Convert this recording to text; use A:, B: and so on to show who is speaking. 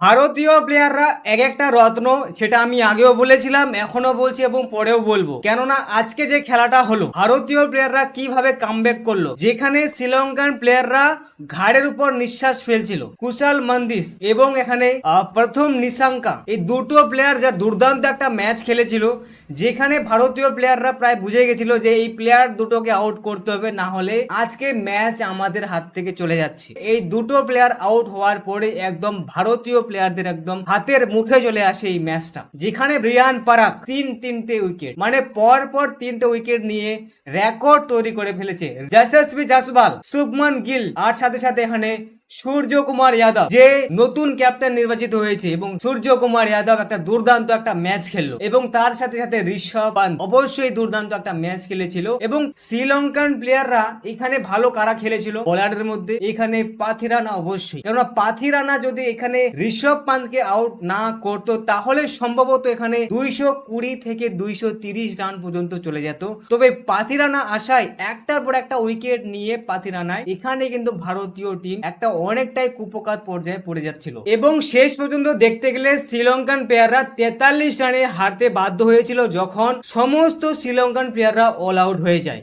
A: ভারতীয় প্লেয়াররা এক একটা রত্ন সেটা আমি আগেও বলেছিলাম এখনও বলছি এবং পরেও বলব। কেননা আজকে যে খেলাটা হলো, ভারতীয় প্লেয়াররা কীভাবে কামব্যাক করল, যেখানে শ্রীলঙ্কান প্লেয়াররা ঘাড়ের উপর নিঃশ্বাস ফেলছিল, কুশাল মন্দিস এবং এখানে প্রথম নিশাঙ্কা। এই দুটো প্লেয়ার যা দুর্দান্ত একটা ম্যাচ খেলেছিল, যেখানে ভারতীয় প্লেয়াররা প্রায় বুঝে গেছিল যে এই প্লেয়ার দুটোকে আউট করতে হবে, না হলে আজকে ম্যাচ আমাদের হাত থেকে চলে যাচ্ছে। এই দুটো প্লেয়ার আউট হওয়ার পরে একদম ভারতীয় প্লেয়ারদের একদম হাতের মুখে চলে আসে এই ম্যাচটা যেখানে রিয়ান পারাক তিন তিনটে উইকেট মানে পর পর তিনটে উইকেট নিয়ে রেকর্ড তৈরি করে ফেলেছে। যশস্বী জাসবাল শুভমান গিল, আর সাথে সাথে এখানে সূর্য কুমার যাদব, যে নতুন ক্যাপ্টেন নির্বাচিত হয়েছে এবং সূর্য কুমার যাদব একটা দুর্দান্ত একটা ম্যাচ খেললো এবং তার সাথে সাথে ঋষভ পান্ত অবশ্যই দুর্দান্ত একটা ম্যাচ খেলেছিল এবং শ্রীলঙ্কান প্লেয়াররা এখানে ভালো কারা খেলেছিল? বোলারের মধ্যে এখানে পাথিরানা অবশ্যই। কেননা পাথিরানা যদি এখানে ঋষভ পান্তকে আউট না করতো, তাহলে সম্ভবত এখানে দুইশো কুড়ি থেকে দুইশো তিরিশ রান পর্যন্ত চলে যেত। তবে পাথিরানা আসায় একটার পর একটা উইকেট নিয়ে পাথিরানায় এখানে কিন্তু ভারতীয় টিম একটা অনেকটাই কুপকাত পর্যায়ে পড়ে যাচ্ছিল। এবং শেষ পর্যন্ত দেখতে গেলে শ্রীলঙ্কান প্লেয়াররা তেতাল্লিশ রানে হারতে বাধ্য হয়েছিল যখন সমস্ত শ্রীলঙ্কান প্লেয়াররা অল আউট হয়ে যায়।